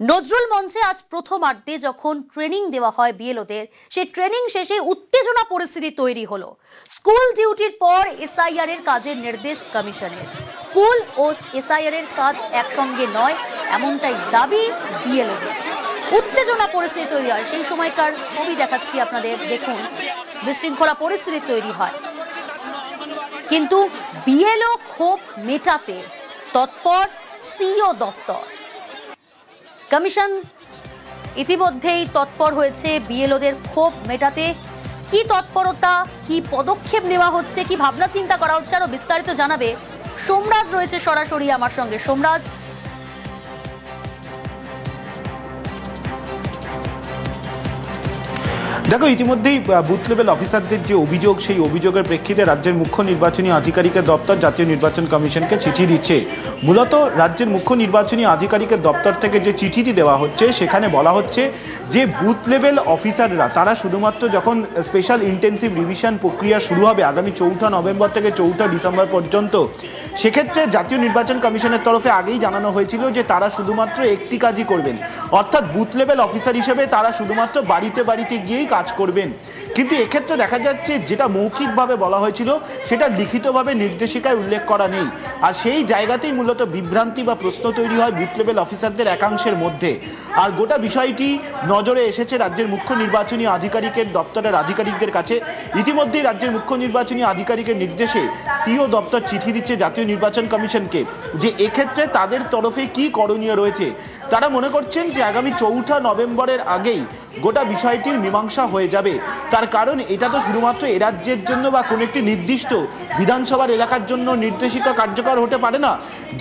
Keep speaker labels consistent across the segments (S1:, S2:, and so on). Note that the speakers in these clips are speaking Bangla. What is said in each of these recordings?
S1: নজরুল মঞ্চে আজ প্রথমার্ধে যখন ট্রেনিং দেওয়া হয় বিএলওদের, সেই ট্রেনিং শেষে উত্তেজনা পরিস্থিতি তৈরি হলো। স্কুল ডিউটির পর এসআইআর এর কাজের নির্দেশ কমিশনের। স্কুল ও এসআইআর এর কাজ একসঙ্গে নয়, এমনটাই দাবি বিএলওদের। উত্তেজনা পরিস্থিতি তৈরি হয়, সেই সময়কার ছবি দেখাচ্ছি আপনাদের, দেখুন। বিশৃঙ্খলা পরিস্থিতি তৈরি হয়। কিন্তু বিএলও ক্ষোভ মেটাতে তৎপর সিও দফতর। কমিশন ইতিমধ্যেই তৎপর হয়েছে বিএলওদের ক্ষোভ মেটাতে। কি তৎপরতা, কি পদক্ষেপ নেওয়া হচ্ছে, কি ভাবনা চিন্তা করা হচ্ছে আরও বিস্তারিত জানাবে। সোমরাজ রয়েছে সরাসরি আমার সঙ্গে। সোমরাজ
S2: দেখো, ইতিমধ্যেই বুথ লেভেল অফিসারদের যে অভিযোগ, সেই অভিযোগের প্রেক্ষিতে রাজ্যের মুখ্য নির্বাচনী আধিকারিকের দপ্তর জাতীয় নির্বাচন কমিশনকে চিঠি দিচ্ছে। মূলত রাজ্যের মুখ্য নির্বাচনী আধিকারিকের দপ্তর থেকে যে চিঠিটি দেওয়া হচ্ছে, সেখানে বলা হচ্ছে যে বুথ লেভেল অফিসাররা, তারা শুধুমাত্র যখন স্পেশাল ইন্টেন্সিভ রিভিশন প্রক্রিয়া শুরু হবে আগামী চৌঠা নভেম্বর থেকে চৌঠা ডিসেম্বর পর্যন্ত, সেক্ষেত্রে জাতীয় নির্বাচন কমিশনের তরফে আগেই জানানো হয়েছিল যে তারা শুধুমাত্র একটি কাজই করবেন। অর্থাৎ বুথ লেভেল অফিসার হিসেবে তারা শুধুমাত্র বাড়িতে বাড়িতে গিয়েই কাজ করবেন। কিন্তু এক্ষেত্রে দেখা যাচ্ছে যেটা মৌখিকভাবে বলা হয়েছিল, সেটা লিখিতভাবে নির্দেশিকায় উল্লেখ করা নেই। আর সেই জায়গাতেই মূলত বিভ্রান্তি বা প্রশ্ন তৈরি হয় বুথ লেভেল অফিসারদের একাংশের মধ্যে। আর গোটা বিষয়টি নজরে এসেছে রাজ্যের মুখ্য নির্বাচনী আধিকারিকের দপ্তরের আধিকারিকদের কাছে। ইতিমধ্যেই রাজ্যের মুখ্য নির্বাচনী আধিকারিকের নির্দেশে সিও দপ্তর চিঠি দিচ্ছে জাতীয় নির্বাচন কমিশনকে যে এক্ষেত্রে তাদের তরফে কি করণীয় রয়েছে তারা মনে করছেন যে আগামী চৌঠা নভেম্বরের আগেই গোটা বিষয়টির মীমাংসা হয়ে যাবে। তার কারণ এটা তো শুধুমাত্র এ রাজ্যের জন্য বা কোনো একটি নির্দিষ্ট বিধানসভার এলাকার জন্য নির্দেশিকা কার্যকর হতে পারে না।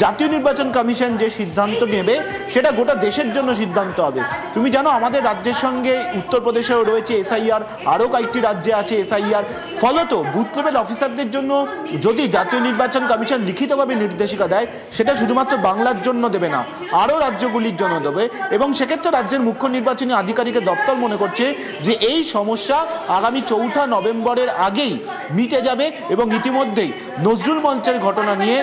S2: জাতীয় নির্বাচন কমিশন যে সিদ্ধান্ত নেবে, সেটা গোটা দেশের জন্য সিদ্ধান্ত হবে। তুমি জানো, আমাদের রাজ্যের সঙ্গে উত্তরপ্রদেশেও রয়েছে এসআইআর, আরও কয়েকটি রাজ্যে আছে এসআইআর। ফলত বুথ লেভেল অফিসারদের জন্য যদি জাতীয় নির্বাচন কমিশন লিখিতভাবে নির্দেশিকা দেয়, সেটা শুধুমাত্র বাংলার জন্য দেবে না, আরও রাজ্যগুলির জন্য দেবে এবং সেক্ষেত্রে রাজ্যের মুখ্য নির্বাচনী আধিকারিকের দপ্তর মনে করছে যে এই সমস্যা আগামী চৌঠা নভেম্বরের আগেই মিটে যাবে এবং ইতিমধ্যেই নজরুল মঞ্চের ঘটনা নিয়ে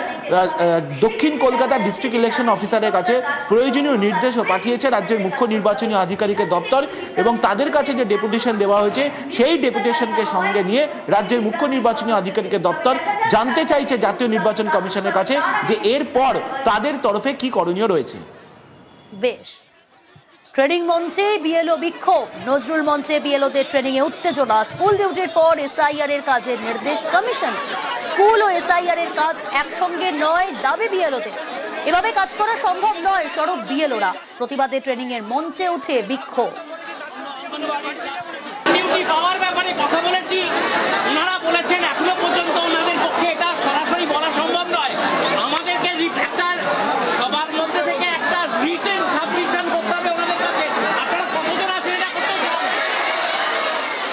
S2: দক্ষিণ কলকাতা ডিস্ট্রিক্ট ইলেকশন অফিসারের কাছে প্রয়োজনীয় নির্দেশও পাঠিয়েছে রাজ্যের মুখ্য নির্বাচনী আধিকারিকের দপ্তর এবং তাদের কাছে যে ডেপুটেশন দেওয়া হয়েছে সেই ডেপুটেশনকে সঙ্গে নিয়ে রাজ্যের মুখ্য নির্বাচনী আধিকারিকের দপ্তর জানতে চাইছে জাতীয় নির্বাচন কমিশনের কাছে যে এরপর তাদের তরফে কি করণীয় রয়েছে।
S1: বেশ। ট্রেনিং মঞ্চে বিএলও বিক্ষোভ। নজরুল মঞ্চে বিএলওদের ট্রেনিং এ উত্তেজনা। স্কুল ডিউটির পর এসআইআর এর কাজের নির্দেশ কমিশন। স্কুল ও এসআইআর এর কাজ একসঙ্গে নয় দাবি বিএলওদের। এভাবে কাজ করা সম্ভব নয়, সরব বিএলওরা। প্রতিবাদে ট্রেনিং এর মঞ্চে উঠে বিক্ষোভ।
S3: কথা বলেছি। ওনারা বলেছেন এখনও পর্যন্ত ওনাদের পক্ষে এটা সরাসরি বলা সম্ভব নয় আমাদেরকে রি- একটা সবার মধ্যে থেকে একটা রিটেন সাবমিশন করতে হবে ওনাদের কাছে আপনারা কতজন আছেন এটা করতে চান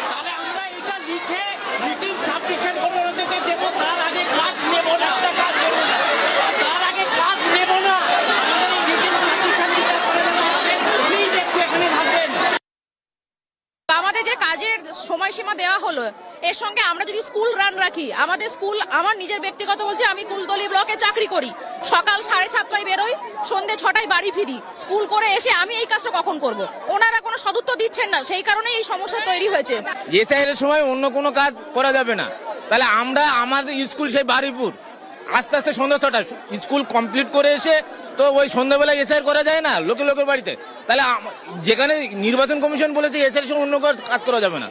S3: তাহলে আমরা এটা লিখে রিটেন সাবমিশন করে ওনাদেরকে দেবো তার আগে কাজ নেব না কাজ নেব না তার আগে কাজ নেব না আমাদের এই রিটেন সাবমিশন দিতে করে দেওয়া হবে প্লিজ একটু এখানে থাকবেন
S4: আমাদের যে কাজের সময়সীমা দেওয়া হলো। এর সঙ্গে আমরা যদি স্কুল রান রাখি, আমাদের স্কুল, আমার নিজের ব্যক্তিগত বলছি, আমি কুলতলি ব্লকে চাকরি করি। সকাল সাড়ে সাতটায় বেরোই সন্ধ্যে ছটায় বাড়ি ফিরি। স্কুল করে এসে আমি এই কাজটা কখন করব? ওনারা কোনো সদুত্তর দিচ্ছেন না, সেই কারণে এই সমস্যা তৈরি হয়েছে।
S5: এসআইয়ের সময় অন্য কোনো কাজ করা যাবে না। তাহলে আমরা, আমাদের স্কুল সেই বারুইপুর আস্তে আস্তে সন্ধ্যা ছটা স্কুল কমপ্লিট করে এসে তো ওই সন্ধ্যাবেলা এসআইআর করা যায় না লোকে লোকের বাড়িতে। তাহলে যেখানে নির্বাচন কমিশন বলেছে এসআইয়ের সময় অন্য কাজ- করা যাবে না।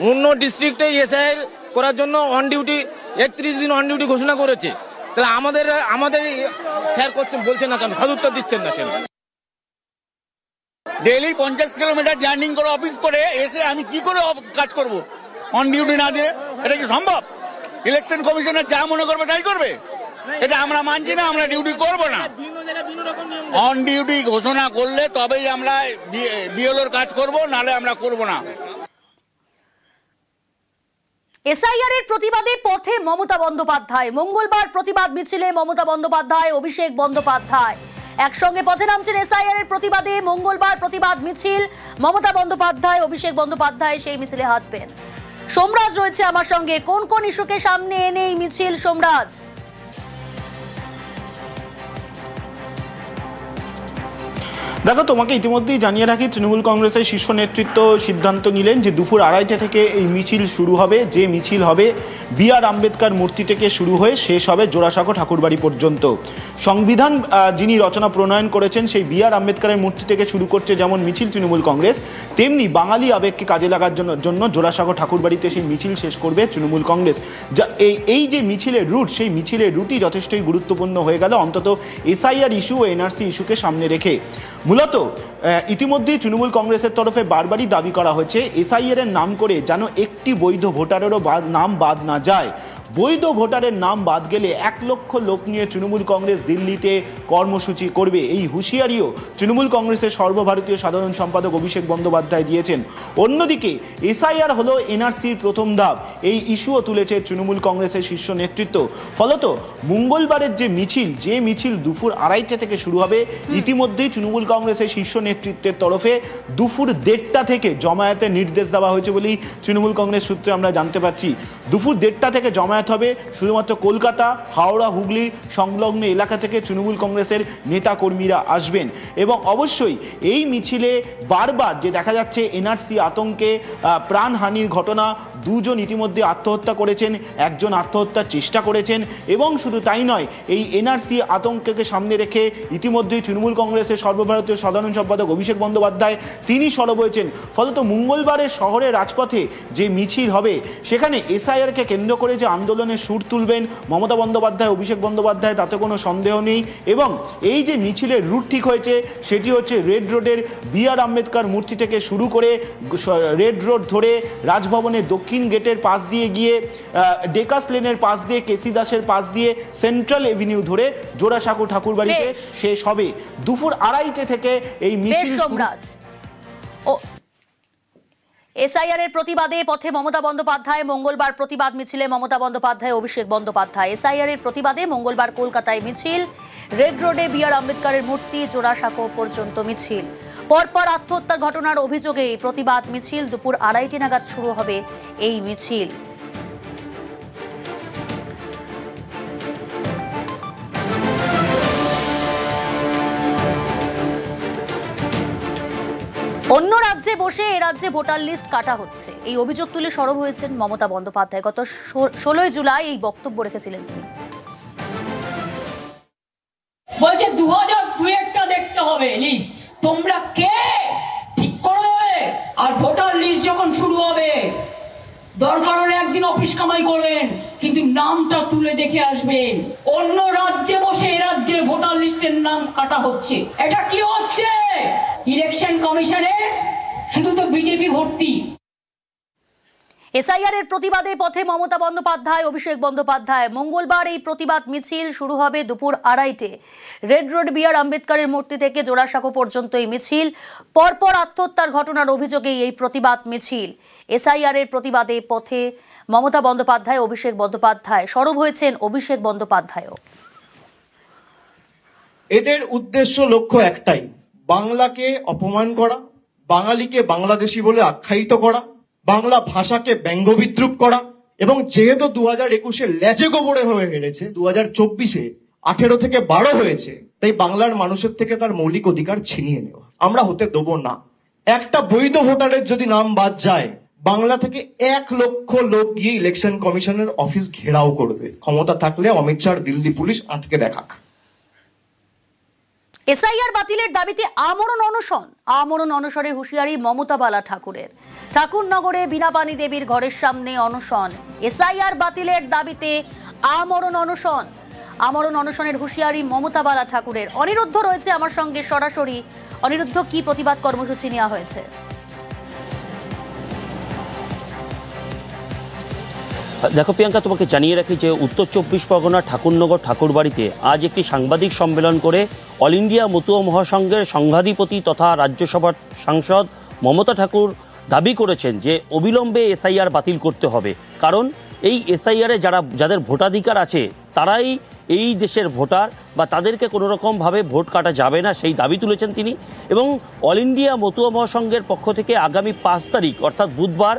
S5: অন্য ডিস্ট্রিক্টে এসআইআর করার জন্য অন ডিউটি একত্রিশ দিন অন ডিউটি ঘোষণা করেছে। তাহলে আমাদের আমাদের স্যার করছেন, বলছেন না কেন? সদুত্তর দিচ্ছেন না সেন
S6: ডেলি পঞ্চাশ কিলোমিটার জার্নিং করে অফিস করে এসে আমি কি করে কাজ করব? অন ডিউটি না দিয়ে? এটা কি সম্ভব? ইলেকশন কমিশনের যা মনে করবে তাই করবে? এটা আমরা মানছি না আমরা ডিউটি করব না। অন ডিউটি ঘোষণা করলে তবেই আমরা বিএলওর কাজ করব নালে আমরা করব না।
S1: এসআইআর এর প্রতিবাদে পথে মমতা বন্দ্যোপাধ্যায়। মঙ্গলবার প্রতিবাদ মিছিলে মমতা বন্দ্যোপাধ্যায় অভিষেক বন্দ্যোপাধ্যায়। একসঙ্গে পথে নামছেন এসআইআর এর প্রতিবাদে মঙ্গলবার প্রতিবাদ মিছিল। মমতা বন্দ্যোপাধ্যায় অভিষেক বন্দ্যোপাধ্যায় সেই মিছিলে হাঁটবেন সোমরাজ রয়েছে আমার সঙ্গে। কোন কোন ইস্যুকে সামনে এনে এই মিছিল সোমরাজ?
S2: দেখো, তোমাকে ইতিমধ্যেই জানিয়ে রাখি, তৃণমূল কংগ্রেসের শীর্ষ নেতৃত্ব সিদ্ধান্ত নিলেন যে দুপুর আড়াইটে থেকে এই মিছিল শুরু হবে, যে মিছিল হবে বি আর আম্বেদকর মূর্তি থেকে শুরু হয়ে শেষ হবে জোড়াসাঁকো ঠাকুরবাড়ি পর্যন্ত। সংবিধান যিনি রচনা প্রণয়ন করেছেন, সেই বি আর আম্বেদকরের মূর্তি থেকে শুরু করছে যেমন মিছিল তৃণমূল কংগ্রেস, তেমনি বাঙালি আবেগকে কাজে লাগার জন্য জন্য জোড়াসাঁকো ঠাকুরবাড়িতে সেই মিছিল শেষ করবে তৃণমূল কংগ্রেস। যা, এই এই যে মিছিলের রুট, সেই মিছিলের রুটই যথেষ্টই গুরুত্বপূর্ণ হয়ে গেল, অন্তত এসআইআর ইস্যু ও এনআরসি ইস্যুকে সামনে রেখে। মূলত ইতিমধ্যেই তৃণমূল কংগ্রেসের তরফে বারবারই দাবি করা হয়েছে এসআইএর এর নাম করে যেন একটি বৈধ ভোটারেরও নাম বাদ না যায়। বৈধ ভোটারের নাম বাদ গেলে এক লক্ষ লোক নিয়ে তৃণমূল কংগ্রেস দিল্লিতে কর্মসূচি করবে। এই হুঁশিয়ারিও তৃণমূল কংগ্রেসের সর্বভারতীয় সাধারণ সম্পাদক অভিষেক বন্দ্যোপাধ্যায় দিয়েছেন। অন্যদিকে এসআইআর হলো এনআরসির প্রথম ধাপ। এই ইস্যুও তুলেছে তৃণমূল কংগ্রেসের শীর্ষ নেতৃত্ব। ফলত মঙ্গলবারের যে মিছিল যে মিছিল দুপুর আড়াইটা থেকে শুরু হবে ইতিমধ্যেই তৃণমূল কংগ্রেসের শীর্ষ নেতৃত্বের তরফে দুপুর দেড়টা থেকে জমায়েতের নির্দেশ দেওয়া হয়েছে বলেই তৃণমূল কংগ্রেস সূত্রে আমরা জানতে পারছি। দুপুর দেড়টা থেকে জমায়েত হবে। শুধুমাত্র কলকাতা, হাওড়া হুগলির সংলগ্ন এলাকা থেকে তৃণমূল কংগ্রেসের নেতা কর্মীরা আসবেন। এবং অবশ্যই এই মিছিলে বারবার যে দেখা যাচ্ছে, এনআরসি আতঙ্কে প্রাণহানির ঘটনা, দুজন ইতিমধ্যে আত্মহত্যা করেছেন, একজন আত্মহত্যার চেষ্টা করেছেন এবং শুধু তাই নয়, এই এনআরসি আতঙ্ককে সামনে রেখে ইতিমধ্যেই তৃণমূল কংগ্রেসের সর্বভারতীয় সাধারণ সম্পাদক অভিষেক বন্দ্যোপাধ্যায়, তিনি সরব হয়েছেন। ফলত মঙ্গলবারের শহরের রাজপথে যে মিছিল হবে, সেখানে এসআইআরকে কেন্দ্র করে যে আন্দোলনের সুর তুলবেন। মমতা বন্দ্যোপাধ্যায় অভিষেক বন্দ্যোপাধ্যায় তাতে কোনো সন্দেহ নেই। এবং এই যে মিছিলের রুট ঠিক হয়েছে সেটি হচ্ছে রেড রোডের বি আর আম্বেদকর মূর্তি থেকে শুরু করে রেড রোড ধরে রাজভবনের দক্ষিণ গেটের পাশ দিয়ে গিয়ে ডেকাস লেনের পাশ দিয়ে কেসি দাসের পাশ দিয়ে সেন্ট্রাল এভিনিউ ধরে জোড়াসাঁকো ঠাকুরবাড়িতে। শেষ হবে। দুপুর আড়াইটে থেকে এই মিছিল
S1: ও এসআইআর এর প্রতিবাদে পথে মমতা বন্দ্যোপাধ্যায়, মঙ্গলবার প্রতিবাদ মিছিলে মমতা বন্দ্যোপাধ্যায়, অভিষেক বন্দ্যোপাধ্যায়। এসআইআর এর প্রতিবাদে মঙ্গলবার কলকাতায় মিছিল। রেড রোডে বি আর আম্বেদকরের মূর্তি, জোড়াসাঁকো পর্যন্ত মিছিল। পরপর আত্মহত্যার ঘটনার অভিযোগে প্রতিবাদ মিছিল। দুপুর আড়াইটি নাগাদ শুরু হবে এই মিছিল। অন্য রাজ্যে বসে এ রাজ্যে ভোটার লিস্ট কাটা হচ্ছে। এই অভিযোগ তুলে সরব হয়েছেন মমতা বন্দ্যোপাধ্যায়। গত ষোলোই জুলাই এই বক্তব্য রেখেছিলেন তিনি।
S7: বলছে দু হাজার দুই একটা দেখতে হবে লিস্ট। তোমরা কে? ঠিক করে দেবে। আর ভোটার লিস্ট যখন শুরু হবে, দরকার হলে একদিন অফিস কামাই করবেন, কিন্তু নামটা তুলে দেখে আসবেন। অন্য রাজ্যে বসে এ রাজ্যের ভোটার লিস্টের নাম কাটা হচ্ছে। এটা কি হচ্ছে? ইলেকশন কমিশনে শুধু তো বিজেপি ভর্তি।
S1: এসআইআর এর প্রতিবাদে পথে মমতা বন্দ্যোপাধ্যায় অভিষেক বন্দ্যোপাধ্যায়। মঙ্গলবার এই প্রতিবাদ মিছিল শুরু হবে দুপুর আড়াইটে। রেড রোড বিআর আম্বেদকরের মূর্তি থেকে জোড়াসাঁকো পর্যন্ত এই মিছিল। পরপর আত্মহত্যার ঘটনার অভিযোগে এই প্রতিবাদ মিছিল। এসআইআর এর প্রতিবাদে পথে মমতা বন্দ্যোপাধ্যায় অভিষেক বন্দ্যোপাধ্যায়। সরব হয়েছেন অভিষেক বন্দ্যোপাধ্যায়ও।
S8: এদের উদ্দেশ্য লক্ষ্য একটাই বাংলাকে অপমান করা, বাঙালিকে বাংলাদেশি বলে আখ্যায়িত করা, বাংলা ভাষাকে ব্যঙ্গ বিদ্রুপ করা এবং যেহেতু দু হাজার একুশে লেজে গোবরে হয়ে হেরেছে দু হাজার চব্বিশে আঠেরো থেকে বারো হয়েছে, তাই বাংলার মানুষের থেকে তার মৌলিক অধিকার ছিনিয়ে নেওয়া। আমরা হতে দেবো না। একটা বৈধ ভোটারের যদি নাম বাদ যায়, বাংলা থেকে এক লক্ষ লোক গিয়ে ইলেকশন কমিশনের অফিস ঘেরাও করবে। ক্ষমতা থাকলে অমিত শাহ দিল্লি পুলিশ আটকে দেখাক।
S1: এসআইআর বাতিলের দাবিতে আমরণ অনশন। আমরণ অনশনের হুঁশিয়ারি মমতা বালা ঠাকুরের। ঠাকুরনগরে বীণাপানি দেবীর ঘরের সামনে অনশন। এসআইআর বাতিলের দাবিতে আমরণ অনশন। আমরণ অনশনের হুঁশিয়ারি মমতা বালা ঠাকুরের। অনিরুদ্ধ রয়েছে আমার সঙ্গে সরাসরি। অনিরুদ্ধ, কি প্রতিবাদ কর্মসূচি নেওয়া হয়েছে?
S9: দেখো প্রিয়াঙ্কা, তোমাকে জানিয়ে রাখি যে উত্তর চব্বিশ পরগনা ঠাকুরনগর ঠাকুরবাড়িতে আজ একটি সাংবাদিক সম্মেলন করে অল ইন্ডিয়া মতুয়া মহাসংঘের সংঘাধিপতি তথা রাজ্যসভার সাংসদ মমতা ঠাকুর দাবি করেছেন যে অবিলম্বে এসআইআর বাতিল করতে হবে। কারণ এই এসআইআরে যারা, যাদের ভোটাধিকার আছে, তারাই এই দেশের ভোটার বা তাদেরকে কোনো রকমভাবে ভোট কাটা যাবে না, সেই দাবি তুলেছেন তিনি। এবং অল ইন্ডিয়া মতুয়া মহাসংঘের পক্ষ থেকে আগামী পাঁচ তারিখ, অর্থাৎ বুধবার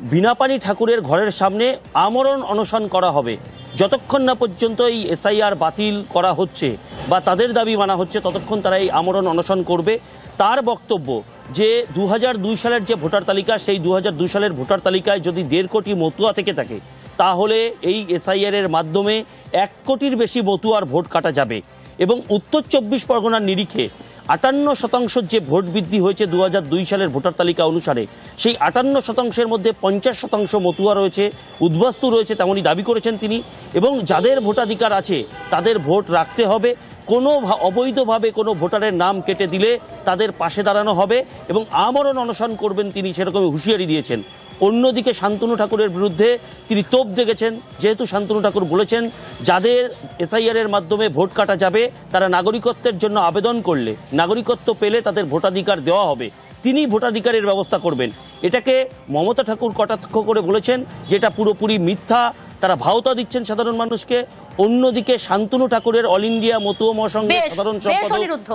S9: বিনাপানি ঠাকুরের ঘরের সামনে আমরণ অনশন করা হবে। যতক্ষণ না পর্যন্ত এই এসআইআর বাতিল করা হচ্ছে বা তাদের দাবি মানা হচ্ছে, ততক্ষণ তারা এই আমরণ অনশন করবে। তার বক্তব্য যে দু সালের যে ভোটার তালিকা, সেই দু সালের ভোটার তালিকায় যদি দেড় কোটি মতুয়া থেকে থাকে, তাহলে এই এসআইআর এর মাধ্যমে এক কোটির বেশি মতুয়ার ভোট কাটা যাবে। এবং উত্তর চব্বিশ পরগনার নিরিখে আটান্ন শতাংশ যে ভোট বৃদ্ধি হয়েছে দু দুই সালের ভোটার তালিকা অনুসারে, সেই আটান্ন শতাংশের মধ্যে পঞ্চাশ শতাংশ মতুয়া রয়েছে, উদ্বাস্তু রয়েছে তেমনই দাবি করেছেন তিনি, এবং যাদের ভোটাধিকার আছে তাদের ভোট রাখতে হবে, কোনো অবৈধভাবে কোনো ভোটারের নাম কেটে দিলে তাদের পাশে দাঁড়ানো হবে, এবং আমরণ অনশন করবেন তিনি সেরকমই হুঁশিয়ারি দিয়েছেন। অন্যদিকে শান্তনু ঠাকুরের বিরুদ্ধে তিনি তোপ দেখেছেন যেহেতু শান্তনু ঠাকুর বলেছেন যাদের এসআইআরের মাধ্যমে ভোট কাটা যাবে তারা নাগরিকত্বের জন্য আবেদন করলে নাগরিকত্ব পেলে তাদের ভোটাধিকার দেওয়া হবে। তিনি ভোটাধিকারের ব্যবস্থা করবেন। এটাকে মমতা ঠাকুর কটাক্ষ করে বলেছেন যেটা পুরোপুরি মিথ্যা। তারা ভাওতা দিচ্ছেন সাধারণ মানুষকে। অন্যদিকে শান্তনু ঠাকুরের অল ইন্ডিয়া মতুয়া মহাসংঘের সাধারণ সম্পাদক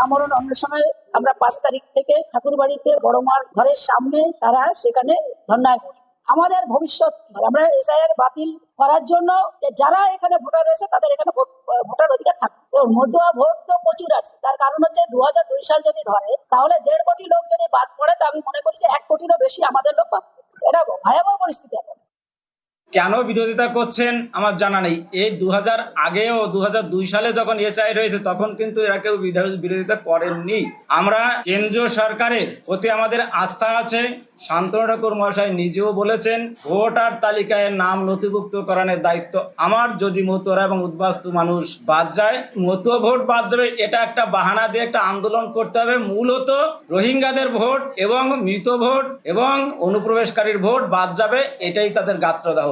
S10: আমরণ অন্বেষণে আমরা পাঁচ তারিখ থেকে ঠাকুরবাড়িতে বড় মার ঘরের সামনে তারা সেখানে ধর্নায় বসে। আমাদের ভবিষ্যৎ আমরা এসআইআর বাতিল করার জন্য যে যারা এখানে ভোটার রয়েছে, তাদের এখানে ভোট- ভোটার অধিকার থাকবে তো মধ্যুয়া ভোট তো প্রচুর আছে। তার কারণ হচ্ছে দু হাজার দুই সাল যদি ধরে, তাহলে দেড় কোটি লোক যদি বাদ পড়ে, তা আমি মনে করি যে এক কোটিরও বেশি আমাদের লোক বাদ এটা ভয়াবহ পরিস্থিতি
S11: কেন বিরোধিতা করছেন আমার জানা নেই। এই দু হাজার আগেও দু দুই সালে যখন এসআই রয়েছে, তখন কিন্তু এরা কেউ বিরোধিতা করেননি। আমরা কেন্দ্রীয় সরকারের প্রতি আমাদের আস্থা আছে। শান্তনু ঠাকুর মহাশয় নিজেও বলেছেন, ভোটার তালিকায় নাম নথিভুক্ত করানোর দায়িত্ব আমার। যদি মতুয়ারা এবং উদ্বাস্তু মানুষ বাদ যায়, মতুয়া ভোট বাদ যাবে, এটা একটা বাহানা দিয়ে একটা আন্দোলন করতে হবে। মূলত রোহিঙ্গাদের ভোট এবং মৃত ভোট এবং অনুপ্রবেশকারীর ভোট বাদ যাবে, এটাই তাদের গাত্রদাহ।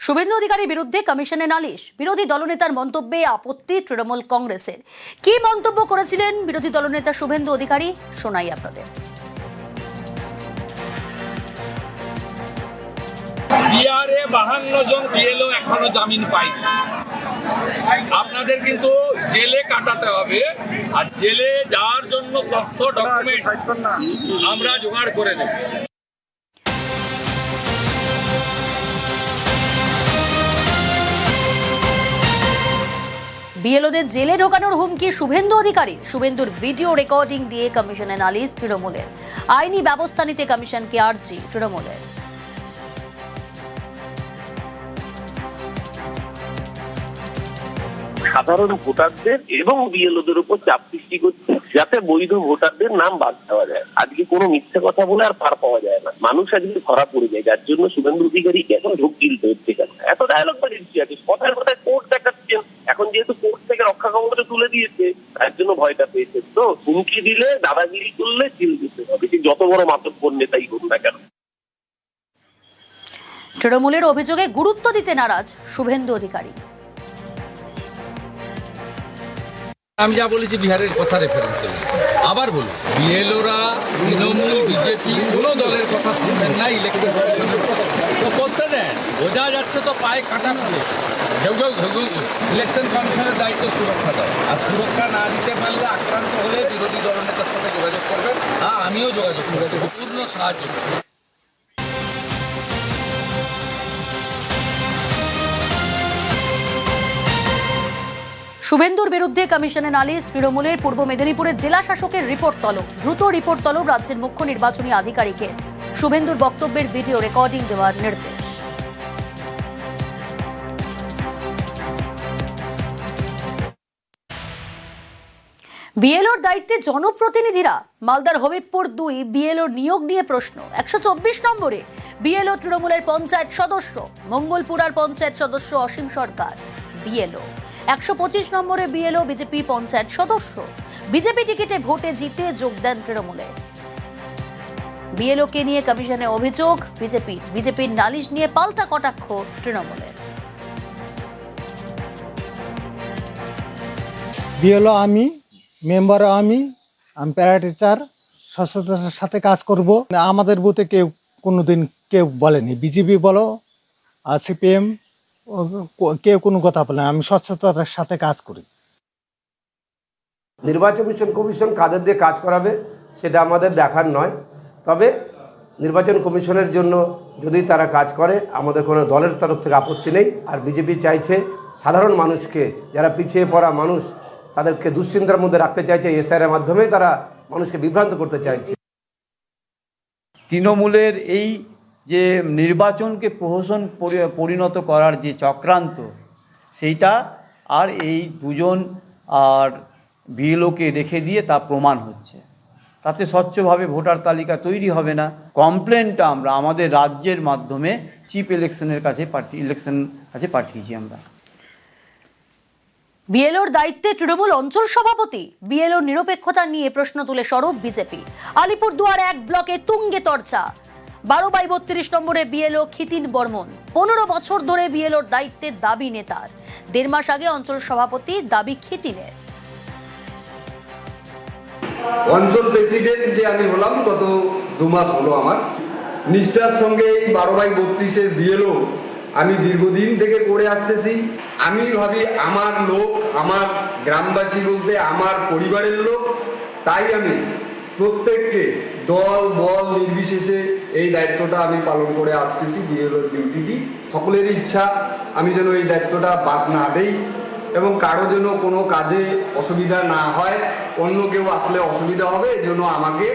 S1: শুভেন্দু অধিকারীর বিরুদ্ধে কমিশনে নালিশ। বিরোধী দলনেতার মন্তব্যে আপত্তি তৃণমূল কংগ্রেসের। কি মন্তব্য করেছিলেন বিরোধী দলনেতা শুভেন্দু অধিকারী? শোনাই আপনাদের।
S12: বিহারে বাহান্ন জন বিএলও এখনও জামিন পায়নি। আপনাদের কিন্তু জেলে কাটাতে হবে আর জেলে যাওয়ার জন্য তথ্য ডকুমেন্ট আমরা জোগাড় করে দেব
S1: বিএলওদের জেলে ঢোকানোর হুমকি শুভেন্দু অধিকারী শুভেন্দুর ভিডিও রেকর্ডিং দিয়ে কমিশনে নালিশ তৃণমূলের। আইনি ব্যবস্থা নিতে কমিশনকে আর্জি তৃণমূলের।
S13: সাধারণ ভোটারদের এবং বিএলওদের উপর চাপ সৃষ্টি করছে, যাতে বৈধ ভোটারদের নাম বাদ দেওয়া যায়। আজকে কোনো মিথ্যে কথা বলে আর পার পাওয়া যায় না। মানুষ আজকে ধরা পড়ে যায়, যার জন্য শুভেন্দু অধিকারীকে এখন ঢোক গিলতে হচ্ছে কেন? এত ডায়লগ বাজিয়েছি আছে কথায় কথায় কোর্ট দেখাচ্ছেন এখন যেহেতু কোর্ট থেকে রক্ষা কবচে তুলে দিয়েছে তার জন্য ভয়টা পেয়েছে। তো হুমকি দিলে দাদাগিরি করলে চিল দিতে হবে যত বড় মাতব্বর নেতাই হোক না কেন।
S1: তৃণমূলের অভিযোগে গুরুত্ব দিতে নারাজ শুভেন্দু অধিকারী।
S12: আমি যা বলেছি বিহারের কথা রেফারেন্স আবার বলুন বিএলওরা তৃণমূল বিজেপি কোনো দলের কথা শুনবেন না ইলেকশন তো করতে দেন বোঝা যাচ্ছে তো পায়ে কাটা ইলেকশন কমিশনের দায়িত্ব সুরক্ষা দেয় আর সুরক্ষা না দিতে পারলে আক্রান্ত হলে বিরোধী দলনেতার সাথে যোগাযোগ করবেন হ্যাঁ আমিও যোগাযোগ করব। পূর্ণ সাহায্য
S1: শুভেন্দুর বিরুদ্ধে কমিশনে নালিশ, তৃণমূলের পূর্ব মেদিনীপুরের জেলা শাসকের রিপোর্ট তলব। দ্রুত রিপোর্ট তলব রাজ্যের মুখ্য নির্বাচনী আধিকারিকের। শুভেন্দুর বক্তব্যের ভিডিও রেকর্ডিং দেওয়ার নির্দেশ। বিএলওর দায়িত্বে জনপ্রতিনিধিরা মালদার হবিবপুর দুই বিএলওর নিয়োগ নিয়ে প্রশ্ন। একশো চব্বিশ নম্বরে বিএলও তৃণমূলের পঞ্চায়েত সদস্য, মঙ্গলপুরার পঞ্চায়েত সদস্য অসীম সরকার, বিএলও। একশো পঁচিশ নম্বরে বিএলও বিজেপি পঞ্চায়েত সদস্য, বিজেপি টিকিটে ভোটে জিতে যোগ দেন তৃণমূলে। বিএলওকে নিয়ে কমিশনে অভিযোগ, বিজেপি, বিজেপির নালিশ নিয়ে পাল্টা কটাক্ষ তৃণমূলের।
S14: বিএলও আমি মেম্বারও আমি আমি প্যারা টিচার স্বচ্ছতার সাথে কাজ করব। আমাদের বুথে কেউ কোনো দিন কেউ বলেনি। বিজেপি বলো, আর সিপিএম কেউ কোনো কথা বলে। আমি স্বচ্ছতার সাথে কাজ করি।
S15: নির্বাচন কমিশন কাদের দিয়ে কাজ করাবে সেটা আমাদের দেখার নয়। তবে নির্বাচন কমিশনের জন্য যদি তারা কাজ করে, আমাদের কোনো দলের তরফ থেকে আপত্তি নেই। আর বিজেপি চাইছে সাধারণ মানুষকে, যারা পিছিয়ে পড়া মানুষ তাদেরকে দুশ্চিন্তার মধ্যে রাখতে চাইছে এসআইয়ের মাধ্যমে, তারা মানুষকে বিভ্রান্ত করতে চাইছে।
S16: তৃণমূলের এই যে নির্বাচনকে প্রহসন পরিণত করার যে চক্রান্ত, সেইটা আর এই দুজন আর বিএলওকে রেখে দিয়ে তা প্রমাণ হচ্ছে। তাতে স্বচ্ছভাবে ভোটার তালিকা তৈরি হবে না। কমপ্লেনটা আমরা আমাদের রাজ্যের মাধ্যমে চিফ ইলেকশনের কাছে পাঠিয়ে, ইলেকশন কাছে পাঠিয়েছি আমরা।
S1: বিএলওর দায়িত্বে তৃণমূল অঞ্চল সভাপতি। বিএলওর নিরপেক্ষতা নিয়ে প্রশ্ন তুলে স্বরূপ বিজেপি। আলিপুরদুয়ার এক ব্লকে তুঙ্গে চর্চা বারো বাই বত্রিশ নম্বরে বিএলও খিতিন বর্মন। পনেরো বছর ধরে বিএলওর দায়িত্বের দাবি নেতার। দেড় মাস আগে অঞ্চল সভাপতি দাবি খিতিনের
S17: অঞ্চল প্রেসিডেন্ট যে আমি হলাম, গত দু মাস হলো আমার। নিষ্ঠার সঙ্গে এই বারো বাই বত্রিশের বিএলও আমি দীর্ঘদিন থেকে করে আসতেছি। আমি ভাবি আমার লোক, আমার গ্রামবাসী বলতে আমার পরিবারের লোক, তাই আমি প্রত্যেককে দল, বল নির্বিশেষে এই দায়িত্বটা আমি পালন করে আসতেছি বিএলওর ডিউটিটি। সকলের ইচ্ছা আমি যেন এই দায়িত্বটা বাদ না দেই এবং কারও যেন কোনো কাজে অসুবিধা না হয়, অন্য কেউ আসলে অসুবিধা হবে এজন্য আমাকে,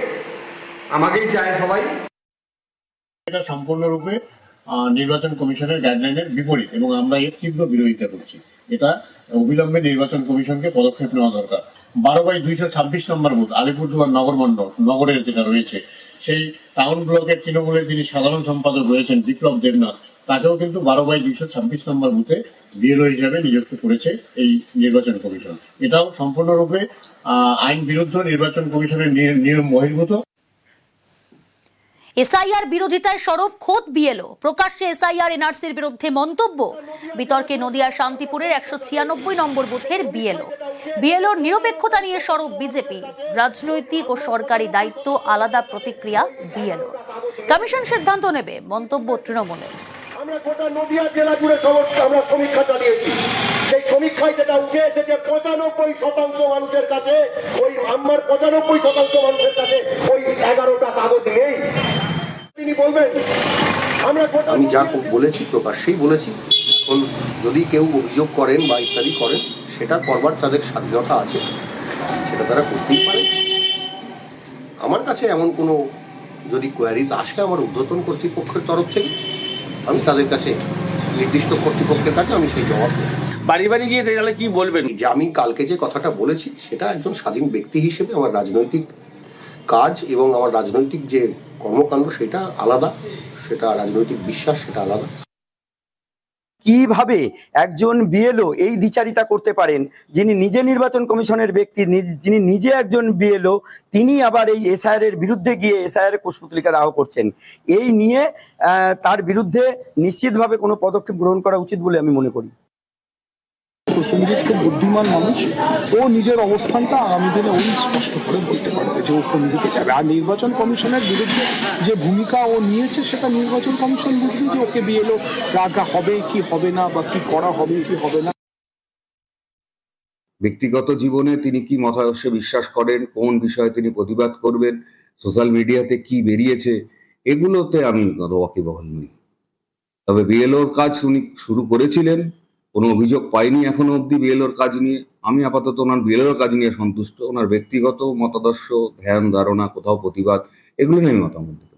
S17: আমাকেই চায় সবাই।
S18: এটা সম্পূর্ণরূপে নির্বাচন কমিশনের গাইডলাইনের বিপরীত, এবং আমরা এর তীব্র বিরোধিতা করছি। এটা অবিলম্বে নির্বাচন কমিশনকে পদক্ষেপ নেওয়া দরকার। বারো বাই দুইশো ছাব্বিশ নম্বর বুথ, আলিপুরদুয়ার নগর মন্ডল, নগরের যেটা রয়েছে, সেই টাউন ব্লকের তৃণমূলের যিনি সাধারণ সম্পাদক রয়েছেন বিপ্লব দেবনাথ, তাকেও কিন্তু বারো বাই দুইশো ছাব্বিশ নম্বর বুথে বিএলও হিসাবে নিযুক্ত করেছে এই নির্বাচন কমিশন। এটাও সম্পূর্ণরূপে আইন বিরুদ্ধ নির্বাচন কমিশনের নিয়ম বহির্ভূত।
S1: এসআইআর বিরোধিতায় সরব খোদ বিএলও। প্রকাশ্যে এসআইআর এনআরসির বিরুদ্ধে মন্তব্য। বিতর্কে নদিয়া শান্তিপুরের একশো ছিয়ানব্বই নম্বর বুথের বিএলও। বিএলওর নিরপেক্ষতা নিয়ে সরব বিজেপি। রাজনৈতিক ও সরকারি দায়িত্ব আলাদা প্রতিক্রিয়া বিএলও কমিশন সিদ্ধান্ত নেবে, মন্তব্য তৃণমূলের।
S19: আমরা গোটা নদিয়া জেলা জুড়ে আমরা সমীক্ষা চালিয়েছি সেই সমীক্ষায় যেটা উঠে এসেছে পঁচানব্বই শতাংশ মানুষের কাছে ওই আমার পঁচানব্বই শতাংশ মানুষের কাছে ওই এগারোটা কাগজ নেই তিনি বলবেন আমরা গোটা
S20: আমি যা বলেছি প্রকাশ্যেই বলেছি। এখন যদি কেউ অভিযোগ করেন বা ইত্যাদি করেন সেটা করবার তাদের স্বাধীনতা আছে। সেটা তারা করতেই পারে। আমার কাছে এমন কোনো যদি কোয়ারিজ আসে আমার ঊর্ধ্বতন কর্তৃপক্ষের তরফ থেকে আমি তাদের কাছে নির্দিষ্ট কর্তৃপক্ষের কাছে আমি সেই জবাব দেব।
S5: বাড়ি বাড়ি গিয়ে তাহলে কি বলবেন?
S20: যে আমি কালকে যে কথাটা বলেছি সেটা একজন স্বাধীন ব্যক্তি হিসেবে আমার রাজনৈতিক কাজ এবং আমার রাজনৈতিক যে কর্মকাণ্ড সেটা আলাদা, সেটা রাজনৈতিক বিশ্বাস, সেটা আলাদা।
S21: কীভাবে একজন বিএলও এই দ্বিচারিতা করতে পারেন? যিনি নিজে নির্বাচন কমিশনের ব্যক্তি যিনি নিজে একজন বিএলও, তিনি আবার এই এসআইআর এর বিরুদ্ধে গিয়ে এসআইআর কুশপুতলিকা দাহ করছেন। এই নিয়ে তার বিরুদ্ধে নিশ্চিতভাবে কোনো পদক্ষেপ গ্রহণ করা উচিত বলে আমি মনে করি।
S22: প্রসেনজিৎ খুব বুদ্ধিমান মানুষ ও নিজের অবস্থানটা আগামী দিনে ওই স্পষ্ট করে বলতে পারবে যে ও কোন দিকে যাবে। আর নির্বাচন কমিশনের বিরুদ্ধে যে ভূমিকা ও নিয়েছে সেটা নির্বাচন কমিশন বুঝবে যে ওকে বিএলও রাখা হবে কি হবে না বা কি করা হবে, কি হবে না।
S23: ব্যক্তিগত জীবনে তিনি কি মতাদর্শে বিশ্বাস করেন, কোন বিষয়ে তিনি প্রতিবাদ করবেন, সোশ্যাল মিডিয়াতে কি বেরিয়েছে, এগুলোতে আমি ওয়াকিবহল নই। তবে বিএলওর কাজ উনি শুরু করেছিলেন কোনো অভিযোগ পাইনি এখনও অবধি বিএলওর কাজ নিয়ে আমি আপাতত ওনার বিএলওর কাজ নিয়ে সন্তুষ্ট ওনার ব্যক্তিগত মতাদর্শ, ধ্যান, ধারণা, কোথাও প্রতিবাদ, এগুলো নিয়ে আমি মতামত।